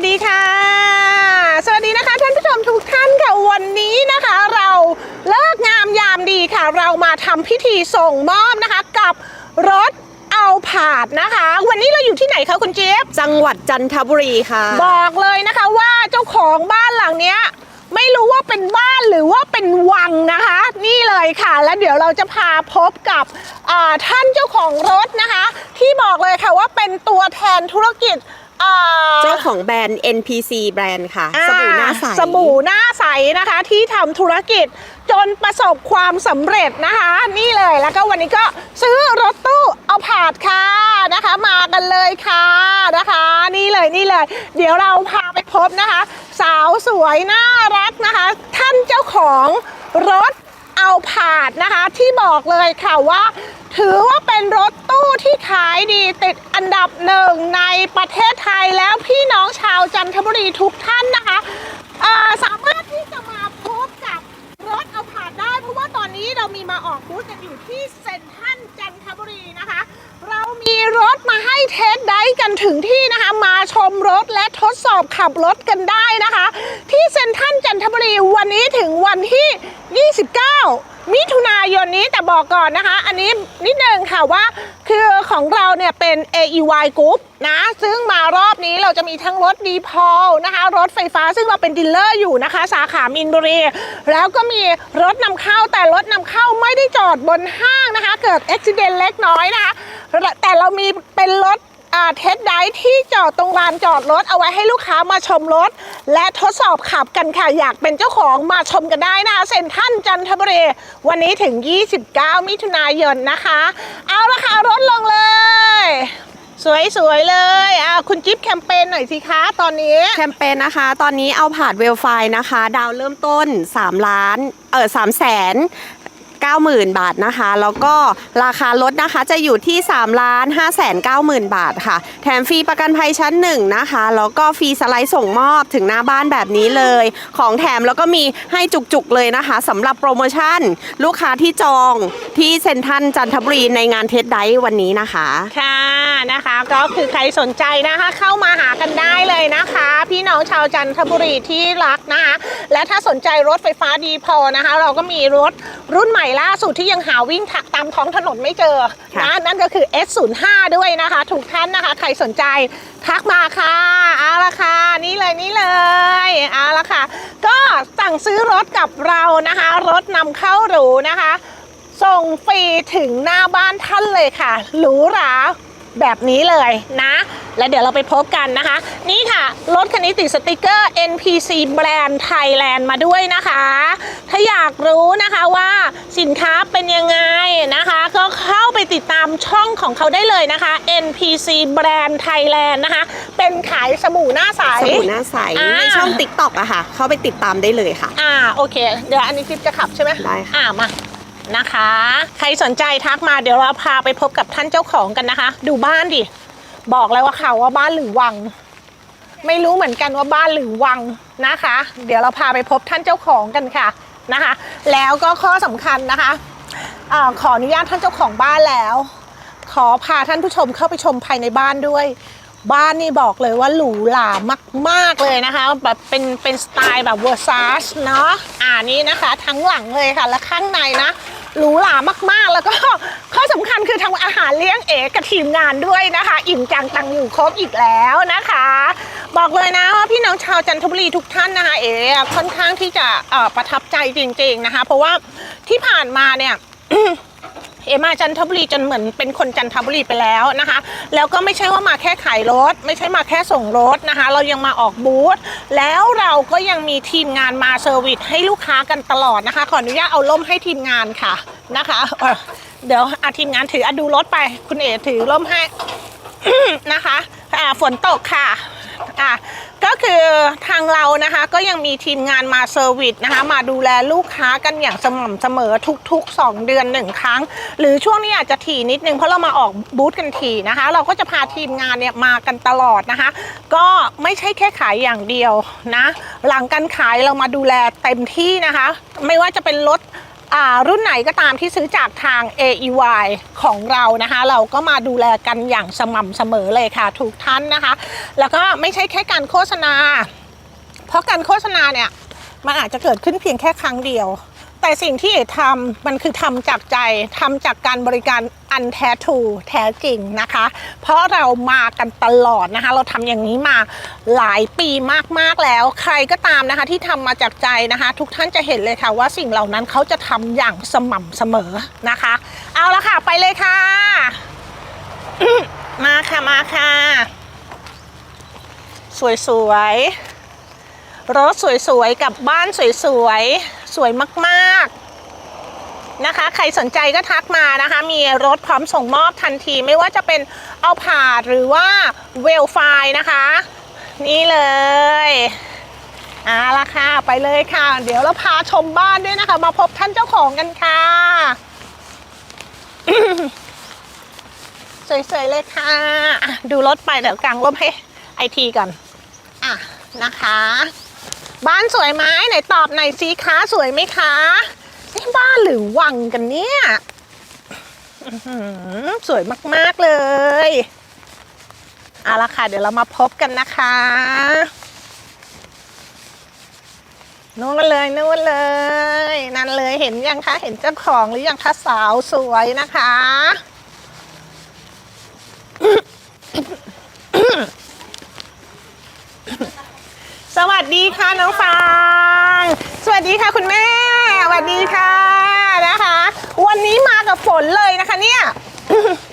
วัสดีค่ะ สวัสดีนะคะท่านผู้ชมทุกท่านค่ะวันนี้นะคะเราเลิกงามยามดีค่ะ เรามาทำพิธีส่งมอบนะคะกับรถเอาผาดนะคะ วันนี้เราอยู่ที่ไหนคะคุณเจี๊ยบจังหวัดจันทบุรีค่ะ บอกเลยนะคะว่าเจ้าของบ้านหลังเนี้ยไม่รู้ว่าเป็นบ้านหรือว่าเป็นวังนะคะ นี่เลยค่ะ แล้วเดี๋ยวเราจะพาพบกับอ่าท่านเจ้าของรถนะคะ ที่บอกเลยค่ะว่าเป็นตัวแทนธุรกิจ อ่าเจ้าของแบรนด์ NPC แบรนด์ค่ะอ่าสบู่หน้าใสสบู่หน้าใสนะคะ ที่ทำธุรกิจจนประสบความสำเร็จนะคะ นี่เลยแล้วก็วันนี้ก็ซื้อรถตู้เอาผาดค่ะนะคะ มากันเลยค่ะนะคะ นี่เลยนี่เลย เดี๋ยวเราพาไปพบนะคะ สาวสวยน่ารักนะคะ ท่านเจ้าของรถ เอาผาดนะคะ ที่บอกเลยค่ะว่า ถือว่าเป็นรถตู้ที่ขายดีติดอันดับหนึ่งในประเทศไทยแล้วพี่น้องชาวจันทบุรีทุกท่านนะคะาสามารถที่จะมาพบกับรถเอาผาดได้ เพราะว่าตอนนี้เรามีมาออกบูธกันอยู่ที่เซ็นทรัลจันทบุรีนะคะ เรามีรถมาให้เทสได้กันถึงที่นะคะ มาชมรถและทดสอบขับรถกันได้นะคะ ที่เซ็นทรัลจันทบุรีวันนี้ถึงวันที่ 29 มิถุนายนนี้แต่บอกก่อนนะคะ อันนี้นิดนึงค่ะว่า คือของเราเนี่ยเป็น AEY Group นะ ซึ่งมารอบนี้เราจะมีทั้งรถดีพอลนะคะ รถไฟฟ้าซึ่งเราเป็นดีลเลอร์อยู่นะคะ สาขามินบุรี แล้วก็มีรถนำเข้าแต่รถนำเข้าไม่ได้จอดบนห้างนะคะ เกิดอุบิเหตุเล็กน้อยนะคะ แต่เรามีเป็นรถ เทสไดที่จอดตรงลานจอดรถ เอาไว้ให้ลูกค้ามาชมรถ และทดสอบขับกันค่ะ อยากเป็นเจ้าของมาชมกันได้นะคะเซ็นทรัลจันทบุรีวันนี้ถึง 29 มิถุนายนนะคะ เอาละค่ะเอารถลงเลย สวยๆเลยอ่าคุณจิ๊บแคมเปญหน่อยสิคะตอนนี้ แคมเปญนะคะ ตอนนี้เอาผ่านเวลไฟนะคะ ดาวเริ่มต้น 3 ล้าน เออ3แสน 90,000 บาทนะคะ แล้วก็ราคารถนะคะจะอยู่ที่ 3 ล้าน5แสน90,000 บาทค่ะ แถมฟรีประกันภัยชั้น 1 นะคะ แล้วก็ฟรีสไลด์ส่งมอบถึงหน้าบ้านแบบนี้เลย ของแถมแล้วก็มีให้จุกๆเลยนะคะสำหรับโปรโมชั่น ลูกค้าที่จองที่เซ็นทรัลจันทบุรีในงานเทสไดวันนี้นะคะ ค่ะนะคะ ก็คือใครสนใจนะคะ เข้ามาหากันได้เลยนะคะ พี่น้องชาวจันทบุรีที่รักนะคะ และถ้าสนใจรถไฟฟ้าดีพอนะคะ เราก็มีรถรุ่นใหม่ล่าสุดที่ยังหาวิ่งตามท้องถนนไม่เจอค่ะนะนั่นก็คือ S05 ด้วยนะคะถูกท่านนะคะใครสนใจทักมาค่ะเอาละค่ะนี่เลยนี่เลยเอาละค่ะ ก็สั่งซื้อรถกับเรานะคะ รถนำเข้าหรูนะคะ ส่งฟรีถึงหน้าบ้านท่านเลยค่ะหรูหราแบบนี้เลยนะ แล้วเดี๋ยวเราไปพบกันนะคะ นี่ค่ะ รถคันนี้ติดสติกเกอร์ NPC แบรนด์ไทยแลนด์มาด้วยนะคะ ถ้าอยากรู้นะคะว่า สินค้าเป็นยังไงนะคะ ก็เข้าไปติดตามช่องของเขาได้เลยนะคะ NPC แบรนด์ไทยแลนด์นะคะ เป็นขายสบู่หน้าใส สบู่หน้าใสอ่าในช่อง t ิ k t o k อะค่ะ เข้าไปติดตามได้เลยค่ะ อ่าโอเค เดี๋ยวอันนี้คลิปจะขับใช่ไหมได้ค่ะ อ่ามานะคะ ใครสนใจทักมาเดี๋ยวเราพาไปพบกับท่านเจ้าของกันนะคะ ดูบ้านดิ บอกเลยว่าเขาว่าบ้านหรือวัง ไม่รู้เหมือนกันว่าบ้านหรือวังนะคะ เดี๋ยวเราพาไปพบท่านเจ้าของกันค่ะ นะคะ แล้วก็ข้อสำคัญนะคะอะขออนุญาตท่านเจ้าของบ้านแล้ว ขอพาท่านผู้ชมเข้าไปชมภายในบ้านด้วย บ้านนี่บอกเลยว่าหรูหรามาก ๆ เลยนะคะแบบเป็นเป็นสไตล์แบบเวอร์ซาชเนาะอ่านี้นะคะ ทั้งหลังเลยค่ะ และข้างในนะ หรูหรามากๆ แล้วก็ข้อสำคัญคือทำอาหารเลี้ยงเอกับทีมงานด้วยนะคะ อิ่มจังตังอยู่ครบอีกแล้วนะคะ บอกเลยนะว่าพี่น้องชาวจันทบุรีทุกท่านนะคะเอ๋ค่อนข้างที่จะประทับใจจริง ๆนะคะ เพราะว่าที่ผ่านมาเนี่ย เอมาจันทบุรีจนเหมือนเป็นคนจันทบุรีไปแล้วนะคะ แล้วก็ไม่ใช่ว่ามาแค่ขายรถ ไม่ใช่มาแค่ส่งรถนะคะ เรายังมาออกบูธแล้วเราก็ยังมีทีมงานมาเซอร์วิสให้ลูกค้ากันตลอดนะคะ ขออนุญาตเอาล่มให้ทีมงานค่ะนะคะเดี๋ยวอาทีมงานถืออดูรถไป คุณเอ๋ถือล่มให้นะคะฝนตกค่ะ อ่าก็คือทางเรานะคะก็ยังมีทีมงานมาเซอร์วิสนะคะมาดูแลลูกค้ากันอย่างสม่ำเสมอทุกๆ 2 เดือนหนึ่งครั้ง หรือช่วงนี้อาจจะถี่นิดนึงเพราะเรามาออกบูธกันถี่นะคะ เราก็จะพาทีมงานเนี่ยมากันตลอดนะคะ ก็ไม่ใช่แค่ขายอย่างเดียวนะหลังการขายเรามาดูแลเต็มที่นะคะ ไม่ว่าจะเป็นรถ รุ่นไหนก็ตามที่ซื้อจากทาง AEY ของเรานะคะ เราก็มาดูแลกันอย่างสม่ำเสมอเลยค่ะทุกท่านนะคะ แล้วก็ไม่ใช่แค่การโฆษณา เพราะการโฆษณาเนี่ยมันอาจจะเกิดขึ้นเพียงแค่ครั้งเดียว แต่สิ่งที่เอ๋ทำมันคือทำจากใจทำจากการบริการอันแท้ทูแท้จริงนะคะ เพราะเรามากันตลอดนะคะ เราทำอย่างนี้มาหลายปีมากๆแล้ว ใครก็ตามนะคะที่ทำมาจากใจนะคะ ทุกท่านจะเห็นเลยค่ะว่าสิ่งเหล่านั้นเขาจะทำอย่างสม่ำเสมอนะคะ เอาละค่ะไปเลยค่ะ มาค่ะมาค่ะ สวยๆรถสวยๆกับบ้านสวยๆ สวยมากๆนะคะ ใครสนใจก็ทักมานะคะ มีรถพร้อมส่งมอบทันที ไม่ว่าจะเป็นเอาผาดหรือว่าเวลไฟนะคะ นี่เลยเอาละค่ะไปเลยค่ะ เดี๋ยวเราพาชมบ้านด้วยนะคะ มาพบท่านเจ้าของกันค่ะ สวยๆเลยค่ะอะดูรถไปเดี๋ยวกลางร่มให้ไอทีก่อน อะนะคะ บ้านสวยไหมไหนตอบหน่อยสิคะสวยไหมคะนี่บ้านหรือวังกันเนี่ยสวยมาก ๆ เลยเอาละค่ะ เดี๋ยวเรามาพบกันนะคะนู่นเลยนู่นเลย นั่นเลยเห็นยังคะ เห็นเจ้าของหรือยังคะสาวสวยนะคะ สวัสดีค่ะน้องฟางสวัสดีค่ะคุณแม่ สวัสดีค่ะนะคะ วันนี้มากับฝนเลยนะคะเนี่ย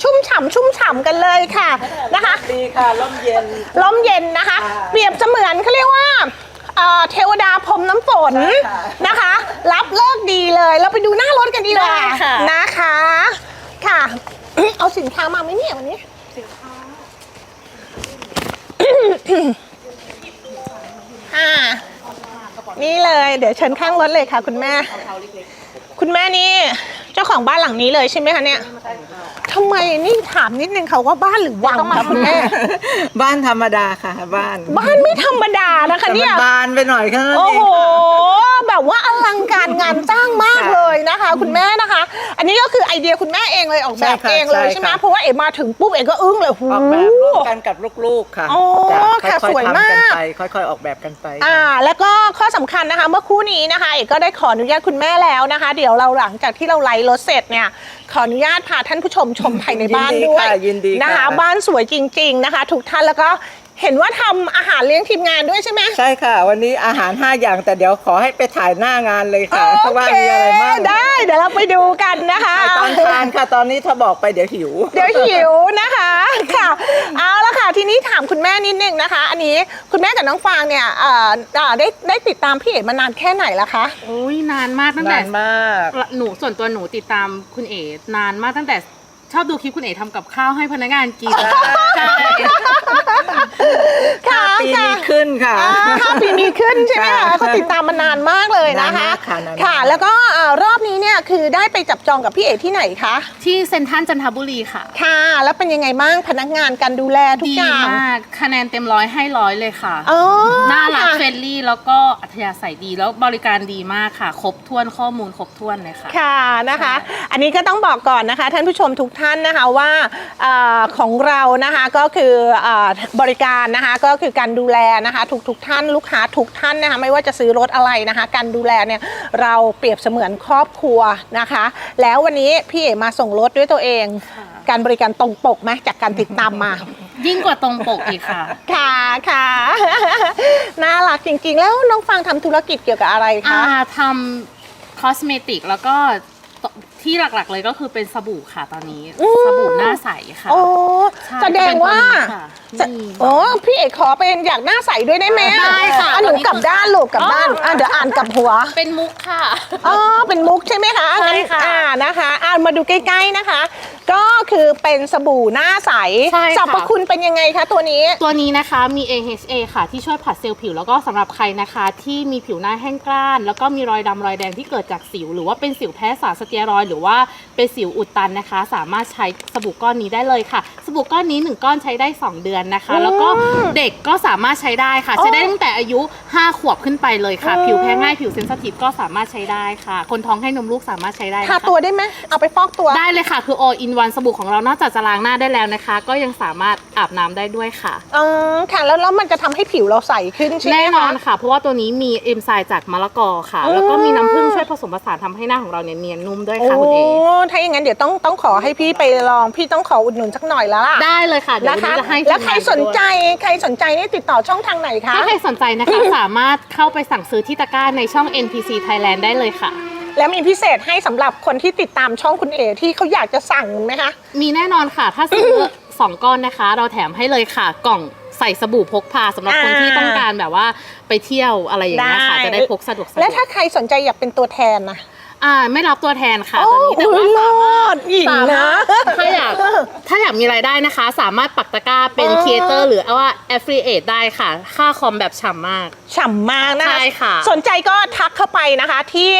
ชุ่มฉ่ำชุ่มฉ่ำกันเลยค่ะนะคะดีค่ะร่มเย็นลมเย็นนะคะค่ะเปรียบเสมือนเขาเรียกว่าเอ่อเทวดาพรมน้ำฝนใช่ค่ะนะคะ รับเลิกดีเลย เราไปดูหน้ารถกันดีกว่าได้ค่ะนะคะ ค่ะ เอาสินค้ามาไหมเนี่ยวันนี้ อ่า นี่เลย เดี๋ยวเชิญข้างรถเลยค่ะ คุณแม่ คุณแม่นี่ เจ้าของบ้านหลังนี้เลยใช่ไหมคะเนี่ย ทำไมนี่ถามนิดนึงค่ะว่าบ้านหรือวังคะคุณแม่ บ้านธรรมดาค่ะ บ้านบ้านไม่ธรรมดานะคะแต่มัเนี่ยบานไปหน่อยแค่นั้นโอ้เองโหค่ะแบบว่าอลังการงานจ้างมากค่ะเลยนะคะ คุณแม่นะคะ อันนี้ก็คือไอเดียคุณแม่เองเลยออกแบบใช่ค่ะเองเลยใช่ใช่ไหมค่ะเพราะว่าเอ๋มาถึงปุ๊บเอ๋ก็อึ้งเลยหูออกแบบร่วมกันกับลูกๆค่ะอ๋อจ้ค่ะค่อยสวยๆทำมากกันไปค่อยๆออกแบบกันไปอ่า แล้วก็ข้อสำคัญนะคะ เมื่อครู่นี้นะคะเอกก็ได้ขออนุญาตคุณแม่แล้วนะคะ เดี๋ยวเราหลังจากที่เราไลฟ์รถเสร็จเนี่ยขออนุญาตพาท่านผู้ชมชมภายในบ้านยินดีด้วยค่ะยินดีนะคะค่ะบ้านสวยจริง ๆนะคะ ทุกท่านแล้วก็เห็นว่าทำอาหารเลี้ยงทีมงานด้วยใช่ไหม ใช่ค่ะ วันนี้อาหาร 5 อย่างแต่เดี๋ยวขอให้ไปถ่ายหน้างานเลยค่ะโอว่าเคมีอะไรบ้างได้เดี๋ยวเราไปดูกันนะคะ ถ่ายตอนทานค่ะ ตอนนี้ถ้าบอกไปเดี๋ยวหิว เดี๋ยวหิวนะคะค่ะ เอาละค่ะทีนี้ถามคุณแม่นิดนึงนะคะ อันนี้คุณแม่กับน้องฟางเนี่ยเอ่อเอ่อได้ได้ติดตามพี่เอ๋มานานแค่ไหนแล้วคะ โอ้ยนานมากตั้งแต่นานมาก หนูส่วนตัวหนูติดตามคุณเอ๋นานมากตั้งแต่ ชอบดูคลิปคุณเอ๋ทำกับข้าวให้พนักงานกินใช่ค่ะปีค่ะนี้ขึ้นค่ะ อ่าห้าปีมีขึ้นใช่ไหมคะค่ะเขาติดตามมานานมากเลยนะคะ นานมากค่ะนานมาก ค่ะ แล้วก็เอ่อรอบนี้เนี่ยคือได้ไปจับจองกับพี่เอ๋ที่ไหนคะ ที่เซ็นทรัลจันทบุรีค่ะ ค่ะ แล้วเป็นยังไงบ้างพนักงานการดูแลทุกดีอย่างมากคะแนนเต็มร้อยให้ร้อยเลยค่ะ อ๋อน่ารักค่ะเฟรนลี่แล้วก็อัธยาศัยดีแล้วบริการดีมากค่ะ ครบถ้วนข้อมูลครบถ้วนเลยค่ะ ค่ะนะคะ อันนี้ก็ต้องบอกก่อนนะคะ ท่านผู้ชมทุกท่านนะคะว่าเออของเรานะคะก็คือเออบริการนะคะก็คือการดูแลนะคะทุกทุกๆท่านลูกค้าทุกท่านนะคะไม่ว่าจะซื้อรถอะไรนะคะการดูแลเนี่ยเราเปรียบเสมือนครอบครัวนะคะ แล้ววันนี้พี่เอ๋มาส่งรถด้วยตัวเองค่ะการบริการตรงปกไหมจากการติดตามมายิ่งกว่าตรงปกอีกค่ะ ค่ะค่ะน่ารักจริงๆ แล้วน้องฟังทำธุรกิจเกี่ยวกับอะไรอ่าคะทำคอสเมติกแล้วก็ ที่หลักๆเลยก็คือเป็นสบู่ค่ะตอนนี้ อืม สบู่หน้าใสค่ะโอ้ใช่แสดงว่าก็เป็นตัวนี้ค่ะจะนี่โอ้พี่เอกขอเป็นอยากหน้าใสด้วยได้ไหมอได้ค่ะอ่หนูตอนนี้กลับด้านลูกกลับด้านอ๋ออ่ อะเดี๋ยวอ่านกลับหัวเป็นมุกค่ะ อ๋อ เป็นมุกใช่ไหมคะใช่งั้นค่ะอ่านะคะอ่ามาดูใกล้ๆนะคะ ก็คือเป็นสบู่หน้าใสใช่ค่ะ สรรพคุณเป็นยังไงคะตัวนี้ ตัวนี้นะคะมี AHA ค่ะ ที่ช่วยผัดเซลล์ผิวแล้วก็สำหรับใครนะคะ ที่มีผิวหน้าแห้งกร้าน แล้วก็มีรอยดำรอยแดงที่เกิดจากสิว หรือว่าเป็นสิวแพ้สารสเตียรอยด์หรือรือว่า เป็นสิวอุดตันนะคะ สามารถใช้สบู่ก้อนนี้ได้เลยค่ะ สบู่ก้อนนี้ 1 ก้อนใช้ได้ 2 เดือนนะคะอืมแล้วก็เด็กก็สามารถใช้ได้ค่ะอ๋อใช้ได้ตั้งแต่อายุ 5 ขวบขึ้นไปเลยค่ะอืมผิวแพ้ง่ายผิวเซนสทีฟก็สามารถใช้ได้ค่ะ คนท้องให้นมลูกสามารถใช้ได้ทานะคะตัวได้ไหมเอาไปฟอกตัวได้เลยค่ะ คือ all in one สบู่ของเรานอกจากจะล้างหน้าได้แล้วนะคะ ก็ยังสามารถอาบน้ำได้ด้วยค่ะอ๋อค่ะแล้วแล้วมันจะทำให้ผิวเราใสขึ้นใช่ไหมแน่นอนคะค่ะ เพราะว่าตัวนี้มีเอนไซม์จากมะละกอค่ะอืมแล้วก็มีน้ำผึ้งช่วยผสมผสานทำให้หน้าของเราเนี่ยเนียนนุ่มด้วยโอ้ค่ะคุณเอถ้าอย่างนั้นเดี๋ยวต้องต้องขอให้พี่ไปลอง พี่ต้องขออุดหนุนสักหน่อยแล้วล่ะได้เลยค่ะเดี๋ยวนะวันคะ นี้จะให้แล้วใครทีมงาสนใจไปด้วยใครสนใจนี่ติดต่อช่องทางไหนคะ ถ้าใครสนใจนะคะ สามารถเข้าไปสั่งซื้อที่ตะกร้าในช่อง NPC Thailand ได้เลยค่ะ แล้วมีพิเศษให้สำหรับคนที่ติดตามช่องคุณเอที่เขาอยากจะสั่งไหมคะ มีแน่นอนค่ะ ถ้าซื้อ2ก้อนนะคะ เราแถมให้เลยค่ะ กล่องใส่สบู่พกพาสำหรับคนอ่า ที่ต้องการแบบว่าไปเที่ยวอะไรอย่างเงี้ยค่ะได้จะได้พกสะดวกสะดวก และถ้าใครสนใจอยากเป็นตัวแทนนะ อ่าไม่รับตัวแทนค่ะโอ้ตัวนี้แต่ว่าสามารถโหหญิงนะสามารถถ้าอยากถ้าอยากมีรายได้นะคะ สามารถปักตะกร้าเป็นอ๋อครีเอเตอร์หรือว่า affiliate ได้ค่ะ ค่าคอมแบบฉ่ำมาก ฉ่ำมากนะคะใช่ค่ะ สนใจก็ทักเข้าไปนะคะที่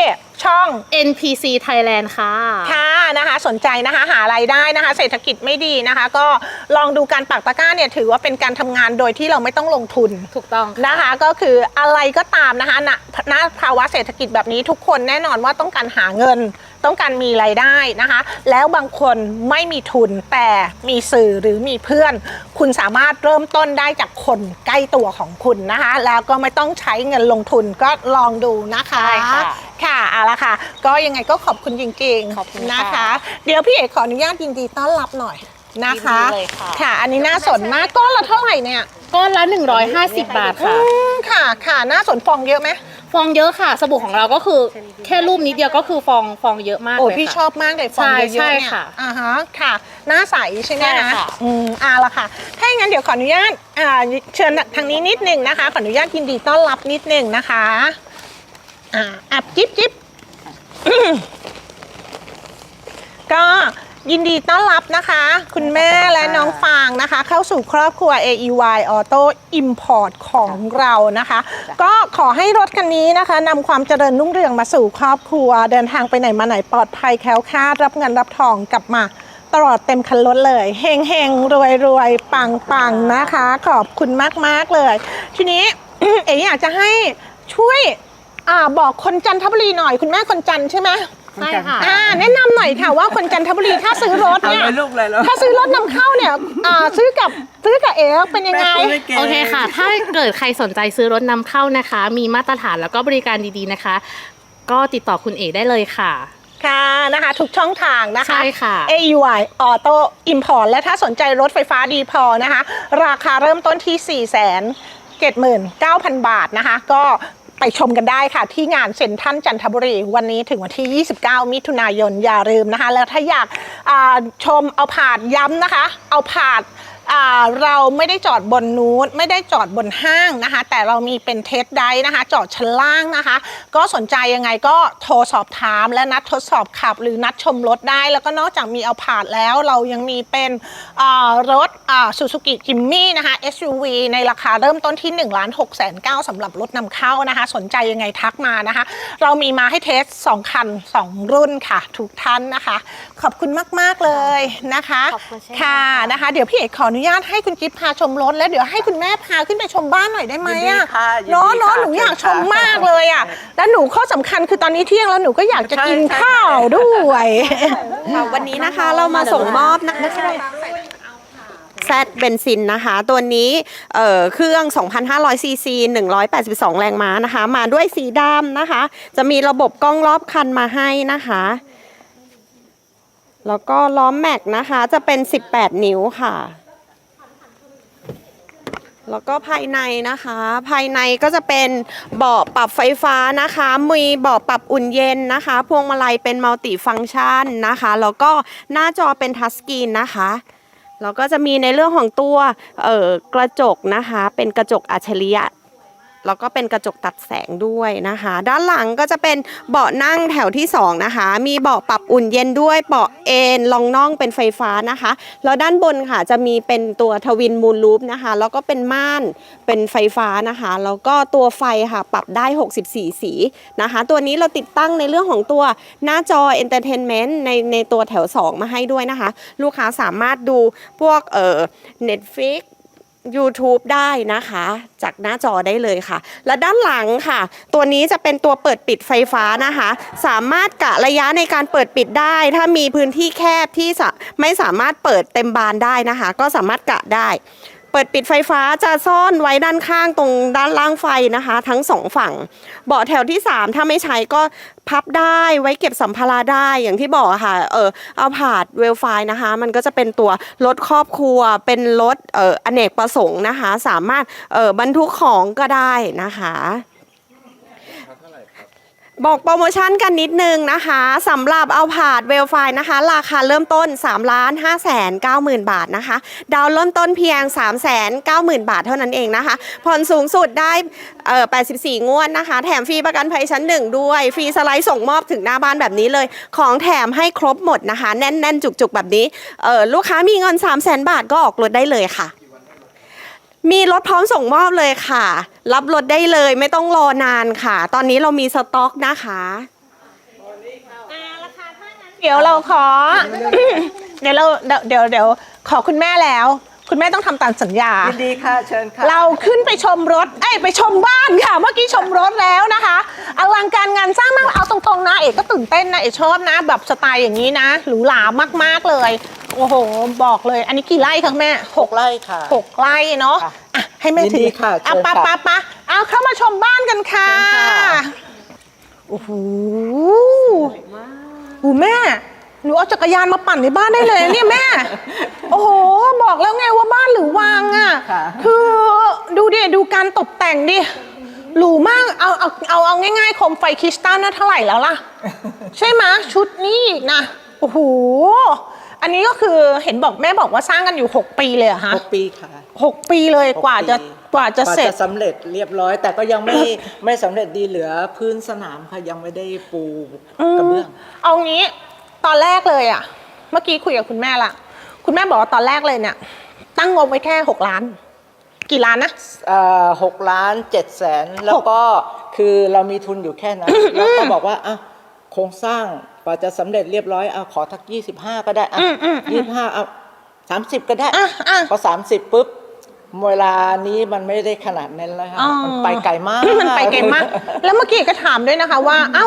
ช่อง NPC Thailand ค่ะ ค่ะนะคะสนใจนะคะหารายได้นะคะ เศรษฐกิจไม่ดีนะคะ ก็ลองดูการปักตะกร้าเนี่ยถือว่าเป็นการทำงานโดยที่เราไม่ต้องลงทุนถูกต้องค่ะนะคะ ก็คืออะไรก็ตามนะคะณณภาวะเศรษฐกิจแบบนี้ทุกคนแน่นอนว่าต้องการหาเงิน ต้องการมีรายได้นะคะ แล้วบางคนไม่มีทุนแต่มีสื่อหรือมีเพื่อน คุณสามารถเริ่มต้นได้จากคนใกล้ตัวของคุณนะคะ แล้วก็ไม่ต้องใช้เงินลงทุนก็ลองดูนะคะใช่ค่ะค่ะเอาละค่ะ ก็ยังไงก็ขอบคุณจริงขอบคุณๆค่ะ นะคะ เดี๋ยวพี่เอกขออนุญาตยินดีต้อนรับหน่อยนะคะ ยินดีเลยค่ะ ค่ะ อันนี้น่าสนมากก้อนละเท่าไหร่เนี่ยก้อนละ 150 บาทค่ะอืมค่ะค่ะน่าสนฟองเยอะไหม ฟองเยอะค่ะ สบู่ของเราก็คือแค่รูปนิดเดียวก็คือฟองฟองเยอะมากโอ้เลยพี่ค่ะชอบมากเลยฟองใช่เยอะๆเนี่ยใช่ค่ะอ่าฮะค่ะ หน้าใสใช่ไหมใช่นะค่ะ อืมอ่าละค่ะ ถ้าอย่างนั้นเดี๋ยวขออนุญาตอ่าเชิญทางนี้นิดนึงนะคะ ขออนุญาตยินดีต้อนรับนิดนึงนะคะอ่าอับจิ๊บจิ๊บอืมก็ ยินดีต้อนรับนะคะ คุณแม่และน้องฟางนะคะ เข้าสู่ครอบครัว AEY Auto Import ของเรานะคะ ก็ขอให้รถคันนี้นะคะนำความเจริญรุ่งเรืองมาสู่ครอบครัว เดินทางไปไหนมาไหนปลอดภัยแคล้วคลาดรับเงินรับทองกลับมาตลอดเต็มคันรถเลยเฮงเฮงรวยรวยปังปังนะคะ ขอบคุณมากมากๆเลย ทีนี้เอ๋อยากจะให้ช่วยอาบอกคนจันทบุรีหน่อย คุณแม่คนจันทร์ใช่ไหม ใช่ค่ะ อ่าแนะนำหน่อยค่ะว่าคนจันทบุรีถ้าซื้อรถเอาเนี่ยเลยลูกเลยแล้วถ้าซื้อรถนำเข้าเนี่ยอ่าซื้อกับซื้อกับเอ๋เป็นยังไง โอเคค่ะ ถ้าเกิดใครสนใจซื้อรถนำเข้านะคะ มีมาตรฐานแล้วก็บริการดีๆนะคะ ก็ติดต่อคุณเอได้เลยค่ะ ค่ะนะคะทุกช่องทางนะคะ ใช่ค่ะ AUI Auto Import และถ้าสนใจรถไฟฟ้าดีพอนะคะ ราคาเริ่มต้นที่ 4 7 9 0 0 0 บาทนะคะ ก็ ไปชมกันได้ค่ะ ที่งานเซ็นทรัลจันทบุรี วันนี้ถึงวันที่ 29 มิถุนายนอย่าลืมนะคะ แล้วถ้าอยากชมเอาผาดย้ำนะคะ เอาผาด เราไม่ได้จอดบนนูตไม่ได้จอดบนห้างนะคะ แต่เรามีเป็นเทสไดรฟ์นะคะ จอดชั้นล่างนะคะ ก็สนใจยังไงก็โทรสอบถามและนัดทดสอบขับ หรือนัดชมรถได้ แล้วก็นอกจากมีเอาผาดแล้วเรายังมีเป็นอ่ารถซูซูกิจิมมี่นะคะ SUV ในราคาเริ่มต้นที่1นึ่งล้านหกแสนเก้าสำหรับรถนำเข้านะคะ สนใจยังไงทักมานะคะ เรามีมาให้เทส 2 คัน 2 รุ่นค่ะ ทุกท่านนะคะ ขอบคุณมาก ๆ เลยนะคะขอบคุณเช่นกันค่ะค่ะนะคะ เดี๋ยวพี่เอกขออนุญาตให้คุณจิ๊บพาชมรถแล้วเดี๋ยวให้คุณแม่พาขึ้นไปชมบ้านหน่อยได้ไหมยินดีอะค่ะยินดีเนาะเนาะค่ะหนูอยากชเชิมญค่ะมากเลยอะแล้วหนูข้อสำคัญคือตอนนี้เที่ยงแล้วหนูก็อยากจะใช่กินใช่ ข้าวด้วย ค่ะวันนี้นะคะเรามาส่งมอบนะคะแซดเบนซินนะคะ ตัวนี้เอ่อเครื่อง 2,500 ซีซี 182 แรงม้านะคะ มาด้วยสีดำนะคะ จะมีระบบกล้องรอบคันมาให้นะคะ แล้วก็ล้อมแม็กนะคะ จะเป็น 18 นิ้วค่ะ แล้วก็ภายในนะคะ ภายในก็จะเป็นเบาะปรับไฟฟ้านะคะ มีเบาะปรับอุ่นเย็นนะคะ พวงมาลัยเป็นมัลติฟังก์ชันนะคะ แล้วก็หน้าจอเป็นทัชสกรีนนะคะแล้วก็จะมีในเรื่องของตัวออกระจกนะคะ เป็นกระจกอัจฉริยะ แล้วก็เป็นกระจกตัดแสงด้วยนะคะ ด้านหลังก็จะเป็นเบาะนั่งแถวที่สองนะคะ มีเบาะปรับอุ่นเย็นด้วยเบาะเอนรองน่องเป็นไฟฟ้านะคะ แล้วด้านบนค่ะจะมีเป็นตัวทวินมูลลูปนะคะ แล้วก็เป็นม่านเป็นไฟฟ้านะคะ แล้วก็ตัวไฟค่ะปรับได้ 64 สีนะคะ ตัวนี้เราติดตั้งในเรื่องของตัวหน้าจอ Entertainment ในในตัวแถว 2 มาให้ด้วยนะคะ ลูกค้าสามารถดูพวกเอ่อ Netflix YouTube ได้นะคะ จากหน้าจอได้เลยค่ะ และด้านหลังค่ะ ตัวนี้จะเป็นตัวเปิดปิดไฟฟ้านะคะ สามารถกะระยะในการเปิดปิดได้ ถ้ามีพื้นที่แคบที่ไม่สามารถเปิดเต็มบานได้นะคะ ก็สามารถกะได้ เปิดปิดไฟฟ้าจะซ่อนไว้ด้านข้างตรงด้านล่างไฟนะคะ ทั้งสองฝั่ง เบาะแถวที่ 3 ถ้าไม่ใช้ก็พับได้ไว้เก็บสัมภาระได้อย่างที่บอกค่ะเออเอาผาดเวลไฟนะคะ มันก็จะเป็นตัวรถครอบครัว เป็นรถเอออเนกประสงค์นะคะ สามารถเออบรรทุกของก็ได้นะคะ บอกโปรโมชั่นกันนิดนึงนะคะสำหรับเอาผาดเวลไฟนะคะ ราคาเริ่มต้น 3 ล้าน5แสน9หมื่นบาทนะคะ ดาวเริ่มต้นเพียง3แสน9หมื่นบาทเท่านั้นเองนะคะ ผ่อนสูงสุดได้84 งวดนะคะ แถมฟรีประกันภัยชั้นหนึ่งด้วย ฟรีสไลด์ส่งมอบถึงหน้าบ้านแบบนี้เลย ของแถมให้ครบหมดนะคะ แน่น ๆ จุก ๆ แบบนี้ลูกค้ามีเงิน 3 0 0แสนบาทก็ออกรถได้เลยค่ะ มีรถพร้อมส่งมอบเลยค่ะ รับรถได้เลยไม่ต้องรอนานค่ะ ตอนนี้เรามีสต็อกนะคะ เดี๋ยวเราขอ เดี๋ยวเราเดี๋ยวเดี๋ยวเดี๋ยวขอคุณแม่แล้ว คุณแม่ต้องทำตามสัญญา ยินดีค่ะเชิญค่ะเราขึ้นไปชมรถ เอ้ยไปชมบ้านค่ะ เมื่อกี้ชมรถแล้วนะคะอลังการงานสร้างมากเอาตรงๆนะเอกก็ตื่นเต้นนะเอกชอบนะ แบบสไตล์อย่างนี้นะหรูหรามากๆเลย โอ้โห บอกเลย อันนี้กี่ไร่คะแม่หกไร่ค่ะ หกไร่เนาะค่ะอะให้แม่ยินถืดีอค่ะอะเชิญปะค่ะปะปะเอาเข้ามาชมบ้านกันค่ะเชิญค่ะ โอ้โหโอ้แม่หนูเอาจักรยานมาปั่นในบ้านได้เลยเนี่ยแม่ โอ้โห บอกแล้วไงว่าบ้านหรือวังอะค่ะ คือดูดิดูการตกแต่งดิหรูมากเอาเอาเอาเอาง่ายๆโคมไฟคริสตัลน่าเท่าไหร่แล้วล่ะ ใช่ไหมยชุดนี้อีกนะ โอ้โห อันนี้ก็คือเห็นบอกแม่บอกว่าสร้างกันอยู่ 6 ปีเลยเหรอฮะหกปีค่ะ หกปีเลยกว่าจะหปีกว่าจะเสร็จ สำเร็จเรียบร้อย แต่ก็ยังไม่ ไม่สำเร็จดีเหลือพื้นสนามค่ะยังไม่ได้ปูกระเบื้อง เอางี้ตอนแรกเลยอะเมื่อกี้คุยกับคุณแม่ละคุณแม่บอกว่าตอนแรกเลยเนี่ย ตั้งงบไว้แค่หกล้าน กี่ล้านนะหกล้านเจ็ดแสนแล้วก็คือเรามีทุนอยู่แค่นั้น แล้วก็บอกว่าอะ โครงสร้างกว่าจะสำเร็จเรียบร้อยเอาขอทักยี่สิบห้าก็ได้อะอืมอืมอืมยี่สิบห้าเอาสามสิบก็ได้อะอะพอสามสิบปุ๊บเวลานี้มันไม่ได้ขนาดนั้นแล้วค่ะอ๋อมันไปไกลมากมันไปไกลมาก แล้วเมื่อกี้ก็ถามด้วยนะคะว่าเอ้า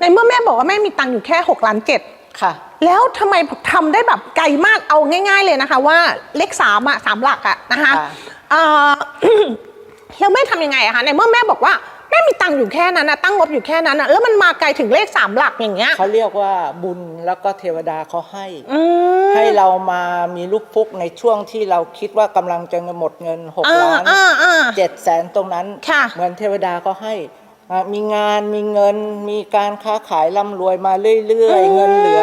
ในเมื่อแม่บอกว่าแม่มีตังค์อยู่แค่6ล้านเจ็ดค่ะ แล้วทำไมทำได้แบบไกลมากเอาง่าย ๆเลยนะคะ ว่าเลขสามอะสามหลักอะนะคะค่ะเอ่อแล้วแม่ทำยังไงอะคะในเมื่อแม่บอกว่า แม่มีตังค์อยู่แค่นั้นนะตั้งงบอยู่แค่นั้นนะแล้วมันมาไกลถึงเลขสามหลักอย่างเงี้ย เขาเรียกว่าบุญแล้วก็เทวดาเขาให้ อืม ให้เรามามีลูกฟุกในช่วงที่เราคิดว่ากำลังจะหมดเงินหกอ่าล้านอ่าอ่าเจ็ดแสนตรงนั้น ค่ะ เหมือนเทวดาก็ให้อะมีงานมีเงิน มีการค้าขายร่ำรวยมาเรื่อยอืมๆเงินเหลือ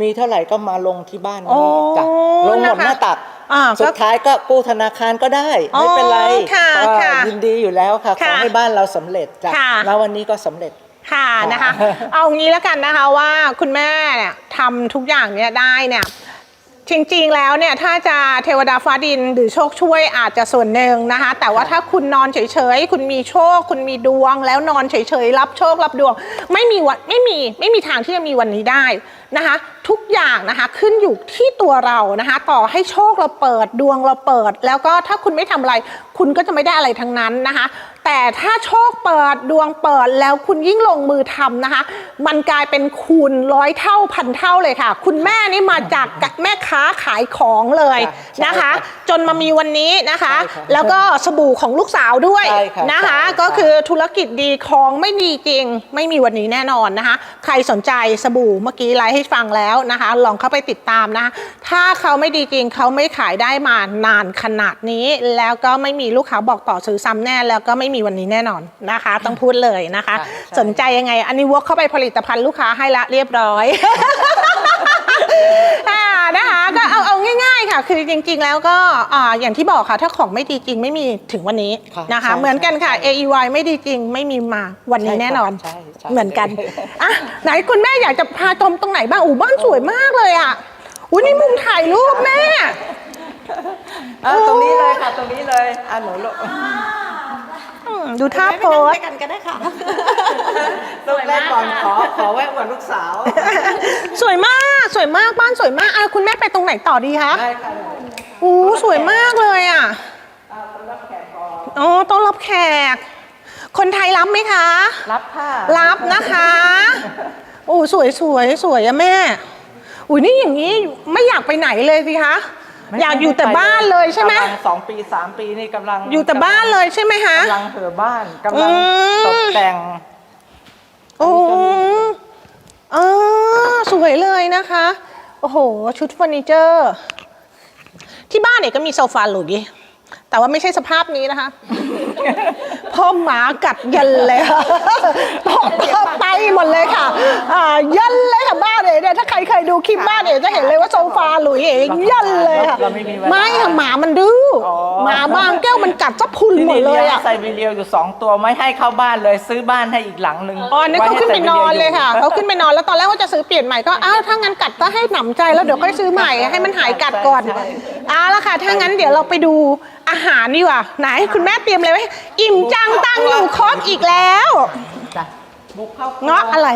มีเท่าไหร่ก็มาลงที่บ้านโอ้นี้จ้ะลงหมดนะคะ หน้าตัก อ่าก็สุดท้ายก็กู้ธนาคารก็ได้อ๋อไม่เป็นไรค่ะเพราว่าค่ะยินดีอยู่แล้วค่ะขค่ะอให้บ้านเราสำเร็จจ้ะค่ะ แล้ววันนี้ก็สำเร็จ ค่ะนะคะค่ะเอางี้แล้วกันนะคะว่าคุณแม่เนี่ยทำทุกอย่างเนี่ยได้เนี่ยจริงๆแล้วเนี่ยถ้าจะเทวดาฟ้าดินหรือโชคช่วยอาจจะส่วนหนึ่งนะคะ แต่ว่าถ้าคุณนอนเฉยๆ คุณมีโชค คุณมีดวง แล้วนอนเฉยๆ รับโชครับดวง ไม่มีวันไม่มีไม่มีทางที่จะมีวันนี้ได้ นะคะ ทุกอย่างนะคะขึ้นอยู่ที่ตัวเรานะคะ ต่อให้โชคเราเปิดดวงเราเปิด แล้วก็ถ้าคุณไม่ทำอะไร คุณก็จะไม่ได้อะไรทั้งนั้นนะคะ แต่ถ้าโชคเปิดดวงเปิดแล้วคุณยิ่งลงมือทำนะคะ มันกลายเป็นคูณร้อยเท่าพันเท่าเลยค่ะ คุณแม่นี่มาจากแม่ค้าขายของเลยค่ะใช่นะคะ จนมามีวันนี้นะคะใช่ค่ะแล้วก็สบู่ของลูกสาวด้วยใช่ค่ะนะคะใช่ค่ะก็คือธุรกิจดีของไม่ดีจริง ไม่มีวันนี้แน่นอนนะคะ ใครสนใจสบู่เมื่อกี้ไลฟ์ให้ฟังแล้วนะคะ ลองเข้าไปติดตามนะคะถ้าเขาไม่ดีจริงเขาไม่ขายได้มานานขนาดนี้ แล้วก็ไม่มีลูกค้าบอกต่อซื้อซ้ำแน่ แล้วก็ไม่มีวันนี้แน่นอนนะคะ ต้องพูดเลยนะคะค่ะใช่สนใจยังไง อันนี้วกเข้าไปผลิตภัณฑ์ลูกค้าให้ละเรียบร้อยอ่านะคะก็เอาเอาง่ายๆค่ะ คือจริงๆแล้วก็อ่าอย่างที่บอกค่ะ ถ้าของไม่ดีจริงไม่มีถึงวันนี้ค่ะนะคะใช่เหมือนกันค่ะใช่ AEY ไม่ดีจริงไม่มีมาวันนี้ใช่ค่ะแน่นอนใช่ใช่เหมือนกันอะไหนคุณแม่อยากจะพาชมตรงไหนบ้างอู้บ้านสวยมากเลยอะอุ้ยนี่มุมถ่ายรูปแม่อะตรงนี้เลยค่ะตรงนี้เลยอะหนูลูกอืมดูท่าโพส กันก็ได้ค่ะ ลูกแรกก่อนขอขอแวะกับลูกสาว สวยมากสวยมากบ้านสวยมากอะคุณแม่ไปตรงไหนต่อดีคะได้ค่ะอู้สวยมากเลยอะอ๋อต้อนรับแขก คนไทยรับไหมคะ รับค่ะ รับนะคะ โอ้สวยสวยสวยอะแม่ อุ้ยนี่อย่างนี้ไม่อยากไปไหนเลยสิคะ ไม่อยากอยู่แต่บ้านเลยใช่ไหม กำลังสองปีสามปีนี่กำลังอยู่แต่บ้านเลยใช่ไหมคะ กำลังเห่อบ้านกำลังอืม ตกแต่ง โอ้เออสวยเลยนะคะ โอ้โห ชุดเฟอร์นิเจอร์ ที่บ้านเนี่ยก็มีโซฟาหลุย แต่ว่าไม่ใช่สภาพนี้นะคะ พ่อหมากัดยันเลยค่ะตกเข้าไปหมดเลยค่ะอ่ายันเลยค่ะบ้านเอ๋เนี่ยถ้าใครเคยดูคลิปบ้านเอ๋จะเห็นเลยว่าโซฟาหลุยเอ๋ยันเลยค่ะเราไม่มีเวลาไม่ค่ะหมามันดื้อออ หมาบางแก้วมันกัดซะพรุนที่หมดนี่เลเลี้ยยงอะไซบีเรียอยู่สองตัวไม่ให้เข้าบ้านเลยซื้อบ้านให้อีกหลังหนึ่งอ๋อนั่นเขาขึ้นไปนอนเลยค่ะไว้เขาให้ขึ้นไปนอนแล้วตอนแรกว่าจะซื้อเปลี่ยนใหม่ก็อ้าวถ้างั้นกัดก็ให้หนำใจแล้วเดี๋ยวค่อยซื้อใหม่ให้มันหายกัดก่อนเอาละค่ะถ้างั้นเดี๋ยวเราไปดู อาหารดีกว่าไหนคุณแม่เตรียมอะไรไว้อิ่มจังตังอยู่ครบอีกแล้วจ้ะบุกเข้าครัวเงาะอะไร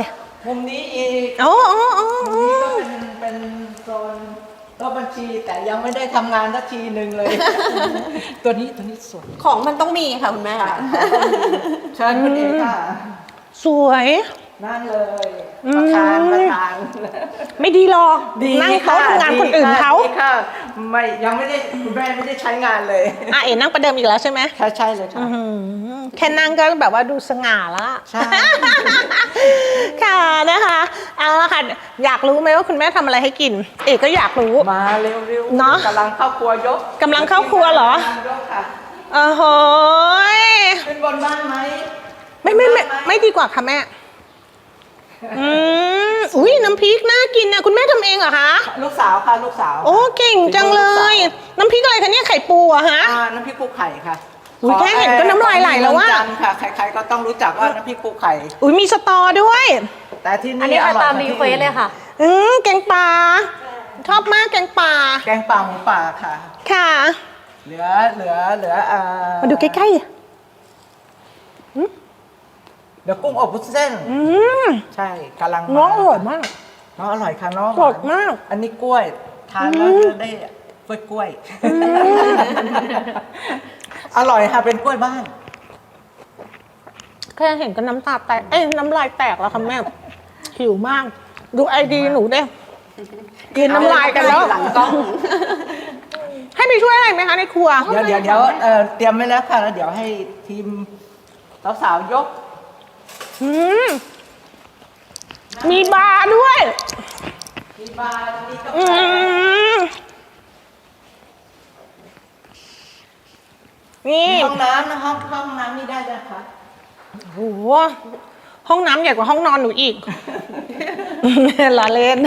มุมนี้อีกอ๋ออ๋ออ๋อมุมนี้ก็เป็นเป็นโซนโต๊ะบัญชีแต่ยังไม่ได้ทำงานสักทีหนึ่งเลย ตัวนี้ตัวนี้สวยของมันต้องมีค่ะคุณแม่ เชิญคุณเอกค่ะ สวย นั่งเลยประธานประธาน ไม่ดีหรอกนั่งเขาทำงานคนอื่นเขาดีค่ะไม่ยังไม่ได้คุณแม่ไม่ได้ใช้งานเลยอะเอ๋นั่งประเดิมอีกแล้วใช่ไหมใช่ใช่เลยค่ะอืมแค่นั่งก็แบบว่าดูสง่าละใช่ค่ะนะคะเอาละค่ะอยากรู้ไหมว่าคุณแม่ทำอะไรให้กิน เอกก็อยากรู้มาเร็วๆเนอะกำลังเข้าครัวยกกำลังเข้าครัวเหรอกำลังยกค่ะโอ้โหยขึ้นบนบ้านไหมไม่ไม่ไม่ไม่ดีกว่าค่ะแม่ อืมอุ้ยน้ำพริกน่ากินนะคุณแม่ทำเองเหรอคะ ลูกสาวค่ะลูกสาวโอ้เก่งจังเลย น้ำพริกอะไรคะเนี่ยไข่ปูเหรอะฮะ อ่าน้ำพริกปูไข่ค่ะอุ๊ยแค่เห็นก็น้ำลายไหลแล้วว่าของเมืองจันทร์ค่ะ ใครๆก็ต้องรู้จักว่าน้ำพริกปูไข่ อุ้ยมีสตอด้วย แต่ที่นี่อันนี้อค่ะร่อยตามกว่รีที่เควสเลยค่ะ อืมแกงปลาชอบมากแกงปลาแกงป่าหมูป่าค่ะ ค่ะ เหลือเหลือเหลืออ่ามาดูใกล้ เดี๋ยวกุ้งอบวุ้นเส้นๆอืมใช่กำลังมาน้องอร่อยมาก น้องอร่อยค่ะน้องสดมาก อันนี้กล้วย ทานแล้วจะได้กล้วยกล้วย อร่อยค่ะเป็นกล้วยบ้าน แค่เห็นก็น้ำตาแตก เอ้ยน้ำลายแตกแล้วค่ะแม่หิวมาก ดูไอดีหนูเด้กินน้ำลายกันแล้ว หลังกล้อง ให้ไปช่วยอะไรไหมคะในครัว เดี๋ยวเดี๋ยวเดี๋ยวเอ่อเตรียมไว้แล้วค่ะแล้วเดี๋ยวให้ทีมสาวๆยก อืมมีบาร์ด้วย มีบาร์มีกาอืแฟมนี่มีห้องน้ำนะห้องห้องน้ำนี่ได้นะคะโอ้โห ห้องน้ำใหญ่กว่าห้องนอนหนูอีก ล้อเล่น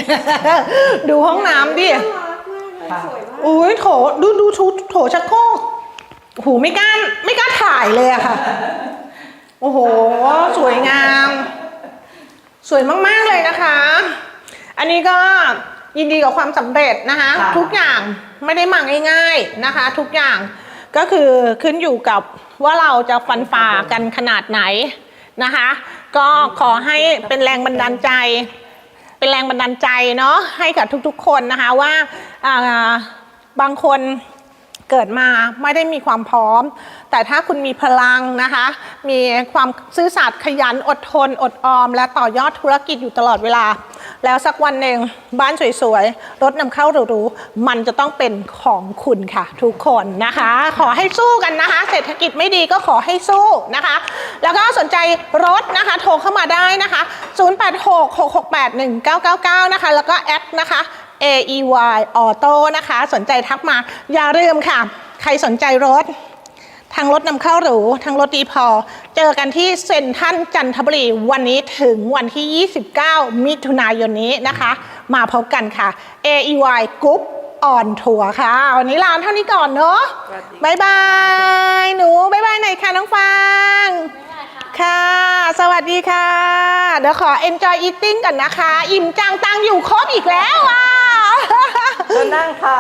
ดูห้องน้ำดิอุ้ยโถดูดูชุดโถชักโครกโอ้โหไม่กล้าไม่กล้าถ่ายเลยอะค่ะ โอ้โห สวยงาม สวยมาก ๆ เลยนะคะ อันนี้ก็ยินดีกับความสำเร็จนะคะค่ะทุกอย่างไม่ได้มาง่าย ๆนะคะ ทุกอย่างก็คือขึ้นอยู่กับว่าเราจะฟันฝ่ากันขนาดไหนนะคะ ก็ขอให้เป็นแรงบันดาลใจ เป็นแรงบันดาลใจเนาะให้กับทุกๆคนนะคะว่าอ่าบางคน เกิดมาไม่ได้มีความพร้อม แต่ถ้าคุณมีพลังนะคะ มีความซื่อสัตย์ขยันอดทน อดออม และต่อยอดธุรกิจอยู่ตลอดเวลา แล้วสักวันหนึ่งบ้านสวยๆ รถนำเข้าหรูๆ มันจะต้องเป็นของคุณค่ะ ทุกคนนะคะ ขอให้สู้กันนะคะ เศรษฐกิจไม่ดีก็ขอให้สู้นะคะ แล้วก็สนใจรถนะคะ โทรเข้ามาได้นะคะ 0866681999 นะคะ แล้วก็แอดนะคะ AEY Auto นะคะ สนใจทักมา อย่าลืมค่ะ ใครสนใจรถ ทางรถนำเข้าหรู ทางรถดีพอ เจอกันที่เซ็นทรัลจันทบุรี วันนี้ถึงวันที่ 29 มิถุนายนนี้นะคะ มาพบกันค่ะ AEY Group on Tour ค่ะ วันนี้ลาเท่านี้ก่อนเนาะบายบาย หนูบายบายหน่อยค่ะน้องฟาง ค่ะ สวัสดีค่ะ เดี๋ยวขอ enjoy eating ก่อนนะคะ อิ่มจังตังอยู่ครบอีกแล้วอะ เชิญนั่งค่ะ